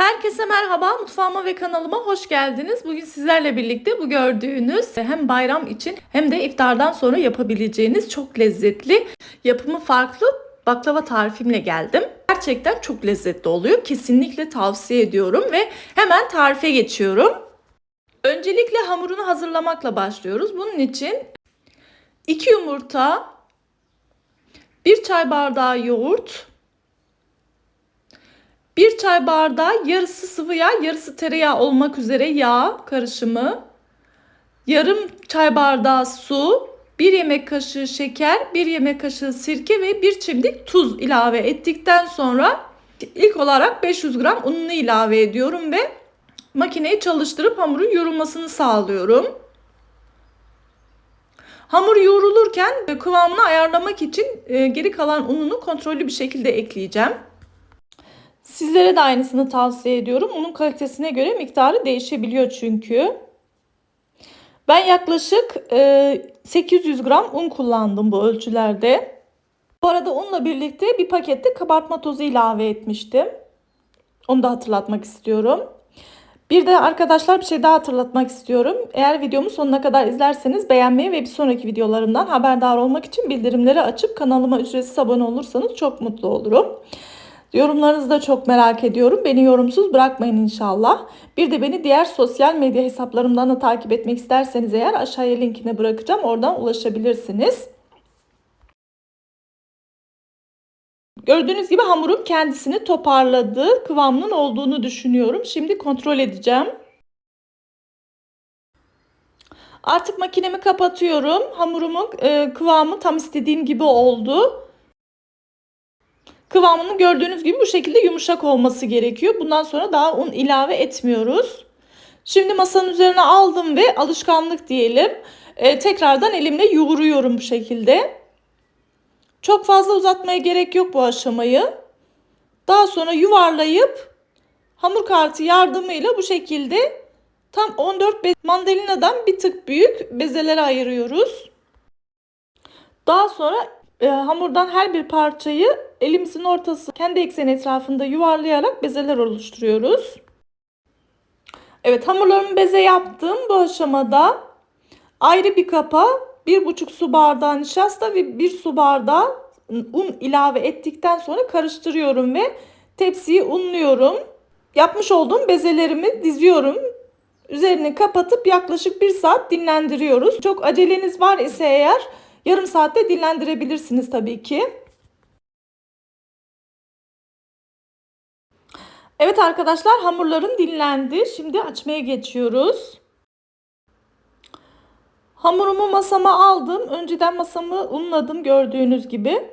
Herkese merhaba, mutfağıma ve kanalıma hoş geldiniz. Bugün sizlerle birlikte bu gördüğünüz hem bayram için hem de iftardan sonra yapabileceğiniz çok lezzetli, yapımı farklı baklava tarifimle geldim. Gerçekten çok lezzetli oluyor. Kesinlikle tavsiye ediyorum ve hemen tarife geçiyorum. Öncelikle hamurunu hazırlamakla başlıyoruz. Bunun için 2 yumurta, 1 çay bardağı yoğurt, 1 çay bardağı yarısı sıvı yağ, yarısı tereyağı olmak üzere yağ karışımı, yarım çay bardağı su, 1 yemek kaşığı şeker, 1 yemek kaşığı sirke ve 1 çimdik tuz ilave ettikten sonra ilk olarak 500 gram ununu ilave ediyorum ve makineyi çalıştırıp hamurun yoğrulmasını sağlıyorum. Hamur yoğrulurken kıvamını ayarlamak için e, geri kalan ununu kontrollü bir şekilde ekleyeceğim. Sizlere de aynısını tavsiye ediyorum. Unun kalitesine göre miktarı değişebiliyor çünkü. Ben yaklaşık e, 800 gram un kullandım bu ölçülerde. Bu arada unla birlikte bir pakette kabartma tozu ilave etmiştim. Onu da hatırlatmak istiyorum. Bir de arkadaşlar bir şey daha hatırlatmak istiyorum. Eğer videomu sonuna kadar izlerseniz beğenmeyi ve bir sonraki videolarımdan haberdar olmak için bildirimleri açıp kanalıma ücretsiz abone olursanız çok mutlu olurum. Yorumlarınızı da çok merak ediyorum. Beni yorumsuz bırakmayın inşallah. Bir de beni diğer sosyal medya hesaplarımdan da takip etmek isterseniz eğer aşağıya linkini bırakacağım. Oradan ulaşabilirsiniz. Gördüğünüz gibi hamurum kendisini toparladı. Kıvamının olduğunu düşünüyorum. Şimdi kontrol edeceğim. Artık makinemi kapatıyorum. Hamurumun e, kıvamı tam istediğim gibi oldu. Kıvamını gördüğünüz gibi bu şekilde yumuşak olması gerekiyor. Bundan sonra daha un ilave etmiyoruz. Şimdi masanın üzerine aldım ve alışkanlık diyelim. E, tekrardan elimle yoğuruyorum bu şekilde. Çok fazla uzatmaya gerek yok bu aşamayı. Daha sonra yuvarlayıp hamur kartı yardımıyla bu şekilde tam 14 bez mandalinadan bir tık büyük bezelere ayırıyoruz. Daha sonra e, hamurdan her bir parçayı elimizin ortası kendi ekseni etrafında yuvarlayarak bezeler oluşturuyoruz. Evet hamurlarımı beze yaptım. Bu aşamada ayrı bir kapa 1,5 su bardağı nişasta ve 1 su bardağı un ilave ettikten sonra karıştırıyorum ve tepsiyi unluyorum. Yapmış olduğum bezelerimi diziyorum. Üzerini kapatıp yaklaşık 1 saat dinlendiriyoruz. Çok aceleniz var ise eğer yarım saatte dinlendirebilirsiniz tabii ki. Evet arkadaşlar hamurlarım dinlendi. Şimdi açmaya geçiyoruz. Hamurumu masama aldım. Önceden masamı unladım gördüğünüz gibi.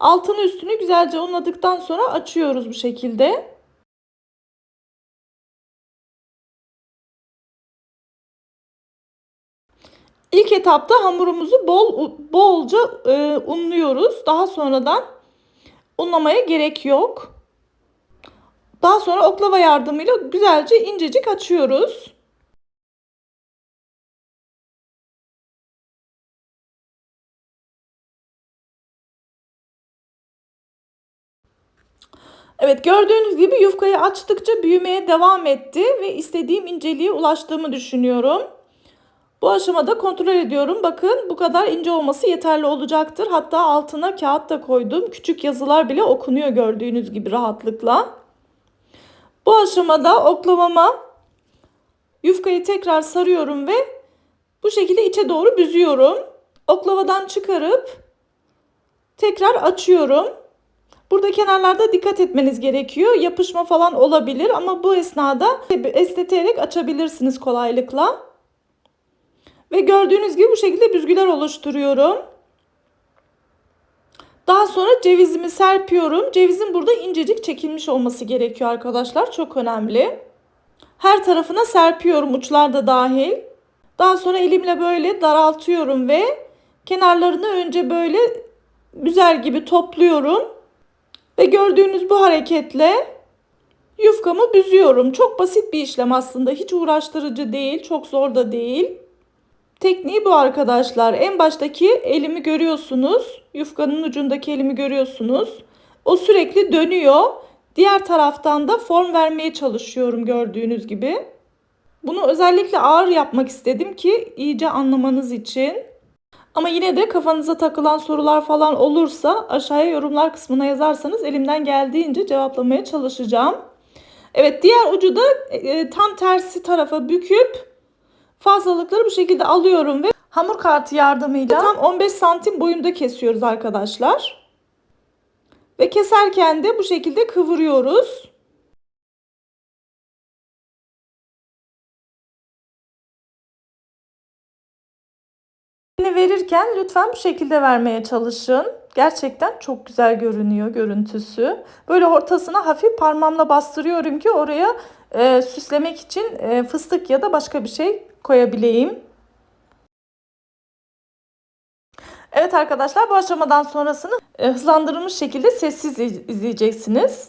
Altını üstünü güzelce unladıktan sonra açıyoruz bu şekilde. İlk etapta hamurumuzu bol bolca e, unluyoruz. Daha sonradan unlamaya gerek yok. Daha sonra oklava yardımıyla güzelce incecik açıyoruz. Evet gördüğünüz gibi yufkayı açtıkça büyümeye devam etti ve istediğim inceliğe ulaştığımı düşünüyorum. Bu aşamada kontrol ediyorum. Bakın bu kadar ince olması yeterli olacaktır. Hatta altına kağıt da koydum. Küçük yazılar bile okunuyor gördüğünüz gibi rahatlıkla. Bu aşamada oklavama yufkayı tekrar sarıyorum ve bu şekilde içe doğru büzüyorum. Oklavadan çıkarıp tekrar açıyorum. Burada kenarlarda dikkat etmeniz gerekiyor. Yapışma falan olabilir ama bu esnada esneterek açabilirsiniz kolaylıkla. Ve gördüğünüz gibi bu şekilde büzgüler oluşturuyorum. Daha sonra cevizimi serpiyorum. Cevizin burada incecik çekilmiş olması gerekiyor arkadaşlar. Çok önemli. Her tarafına serpiyorum uçlarda dahil. Daha sonra elimle böyle daraltıyorum ve kenarlarını önce böyle güzel gibi topluyorum. Ve gördüğünüz bu hareketle yufkamı büzüyorum. Çok basit bir işlem aslında. Hiç uğraştırıcı değil, çok zor da değil. Tekniği bu arkadaşlar. En baştaki elimi görüyorsunuz. Yufkanın ucundaki elimi görüyorsunuz. O sürekli dönüyor. Diğer taraftan da form vermeye çalışıyorum gördüğünüz gibi. Bunu özellikle ağır yapmak istedim ki iyice anlamanız için. Ama yine de kafanıza takılan sorular falan olursa aşağıya yorumlar kısmına yazarsanız elimden geldiğince cevaplamaya çalışacağım. Evet diğer ucu da e, tam tersi tarafa büküp fazlalıkları bu şekilde alıyorum ve hamur kartı yardımıyla tam 15 santim boyunda kesiyoruz arkadaşlar. Ve keserken de bu şekilde kıvırıyoruz. verirken lütfen bu şekilde vermeye çalışın. Gerçekten çok güzel görünüyor görüntüsü. Böyle ortasına hafif parmağımla bastırıyorum ki oraya e, süslemek için e, fıstık ya da başka bir şey koyabileyim. Evet arkadaşlar bu aşamadan sonrasını e, hızlandırılmış şekilde sessiz izleyeceksiniz.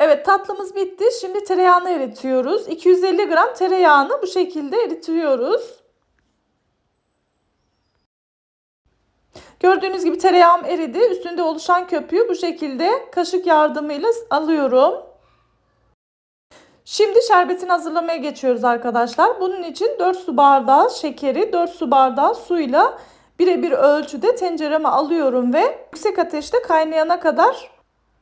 Evet tatlımız bitti. Şimdi tereyağını eritiyoruz. 250 gram tereyağını bu şekilde eritiyoruz. Gördüğünüz gibi tereyağım eridi. Üstünde oluşan köpüğü bu şekilde kaşık yardımıyla alıyorum. Şimdi şerbetini hazırlamaya geçiyoruz arkadaşlar. Bunun için 4 su bardağı şekeri, 4 su bardağı suyla birebir ölçüde tencereme alıyorum ve yüksek ateşte kaynayana kadar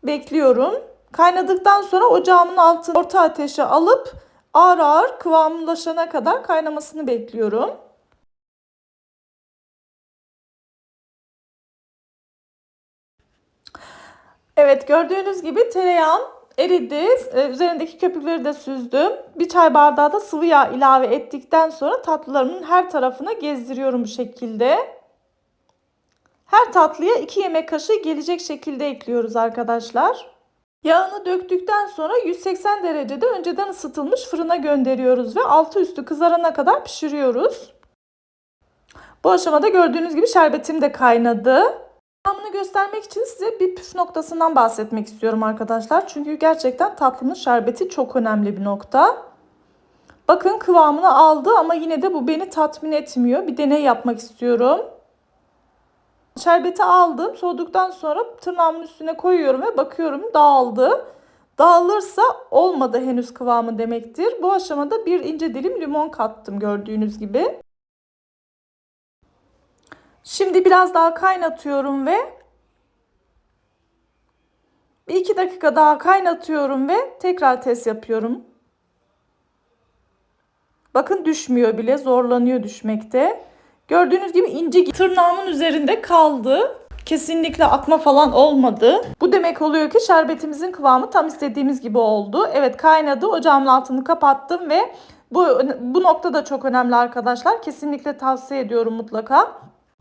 bekliyorum. Kaynadıktan sonra ocağımın altını orta ateşe alıp ağır ağır kıvamlaşana kadar kaynamasını bekliyorum. Evet gördüğünüz gibi tereyağım eridi. Ee, üzerindeki köpükleri de süzdüm. Bir çay bardağı da sıvı yağ ilave ettikten sonra tatlılarımın her tarafına gezdiriyorum bu şekilde. Her tatlıya 2 yemek kaşığı gelecek şekilde ekliyoruz arkadaşlar. Yağını döktükten sonra 180 derecede önceden ısıtılmış fırına gönderiyoruz ve altı üstü kızarana kadar pişiriyoruz. Bu aşamada gördüğünüz gibi şerbetim de kaynadı. Kıvamını göstermek için size bir püf noktasından bahsetmek istiyorum arkadaşlar. Çünkü gerçekten tatlının şerbeti çok önemli bir nokta. Bakın kıvamını aldı ama yine de bu beni tatmin etmiyor. Bir deney yapmak istiyorum. Şerbeti aldım. Soğuduktan sonra tırnağımın üstüne koyuyorum ve bakıyorum dağıldı. Dağılırsa olmadı henüz kıvamı demektir. Bu aşamada bir ince dilim limon kattım gördüğünüz gibi. Şimdi biraz daha kaynatıyorum ve bir iki dakika daha kaynatıyorum ve tekrar test yapıyorum. Bakın düşmüyor bile zorlanıyor düşmekte. Gördüğünüz gibi ince tırnağımın üzerinde kaldı. Kesinlikle akma falan olmadı. Bu demek oluyor ki şerbetimizin kıvamı tam istediğimiz gibi oldu. Evet kaynadı. Ocağımın altını kapattım ve bu, bu nokta da çok önemli arkadaşlar. Kesinlikle tavsiye ediyorum mutlaka.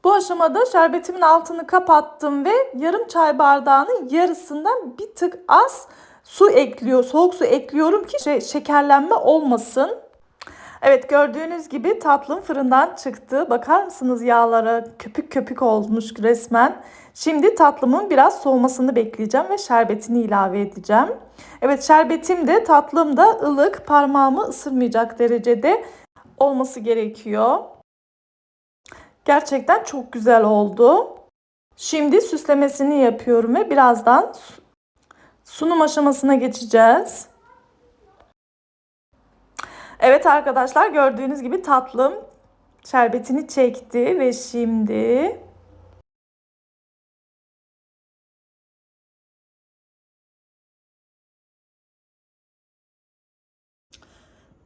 Bu aşamada şerbetimin altını kapattım ve yarım çay bardağının yarısından bir tık az su ekliyor. Soğuk su ekliyorum ki şekerlenme olmasın. Evet gördüğünüz gibi tatlım fırından çıktı. Bakar mısınız yağlara köpük köpük olmuş resmen. Şimdi tatlımın biraz soğumasını bekleyeceğim ve şerbetini ilave edeceğim. Evet şerbetim de tatlım da ılık parmağımı ısırmayacak derecede olması gerekiyor. Gerçekten çok güzel oldu. Şimdi süslemesini yapıyorum ve birazdan sunum aşamasına geçeceğiz. Evet arkadaşlar gördüğünüz gibi tatlım şerbetini çekti ve şimdi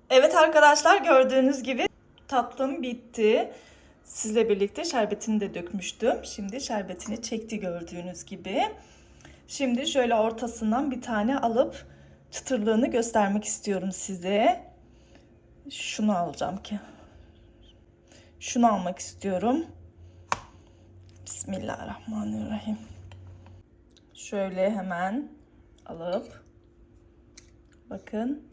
Evet arkadaşlar gördüğünüz gibi tatlım bitti. Sizle birlikte şerbetini de dökmüştüm. Şimdi şerbetini çekti gördüğünüz gibi. Şimdi şöyle ortasından bir tane alıp çıtırlığını göstermek istiyorum size. Şunu alacağım ki. Şunu almak istiyorum. Bismillahirrahmanirrahim. Şöyle hemen alıp bakın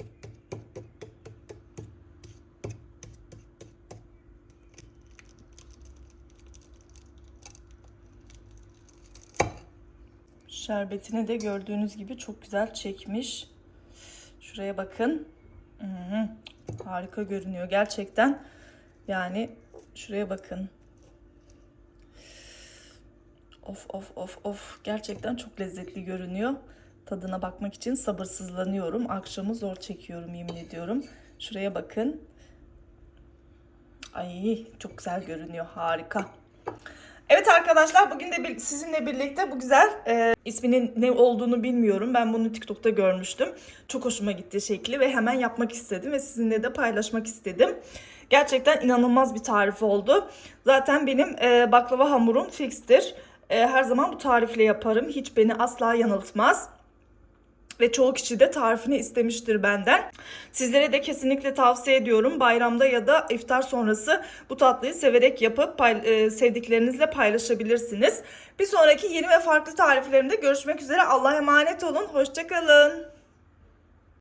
Şerbetini de gördüğünüz gibi çok güzel çekmiş. Şuraya bakın. Hı, harika görünüyor gerçekten. Yani şuraya bakın. Of of of of. Gerçekten çok lezzetli görünüyor. Tadına bakmak için sabırsızlanıyorum. Akşamı zor çekiyorum yemin ediyorum. Şuraya bakın. Ay çok güzel görünüyor. Harika. Evet arkadaşlar bugün de sizinle birlikte bu güzel e, isminin ne olduğunu bilmiyorum. Ben bunu TikTok'ta görmüştüm. Çok hoşuma gitti şekli ve hemen yapmak istedim ve sizinle de paylaşmak istedim. Gerçekten inanılmaz bir tarif oldu. Zaten benim e, baklava hamurum fikstir. E, her zaman bu tarifle yaparım. Hiç beni asla yanıltmaz. Ve çoğu kişi de tarifini istemiştir benden. Sizlere de kesinlikle tavsiye ediyorum. Bayramda ya da iftar sonrası bu tatlıyı severek yapıp e, sevdiklerinizle paylaşabilirsiniz. Bir sonraki yeni ve farklı tariflerimde görüşmek üzere. Allah'a emanet olun. Hoşçakalın.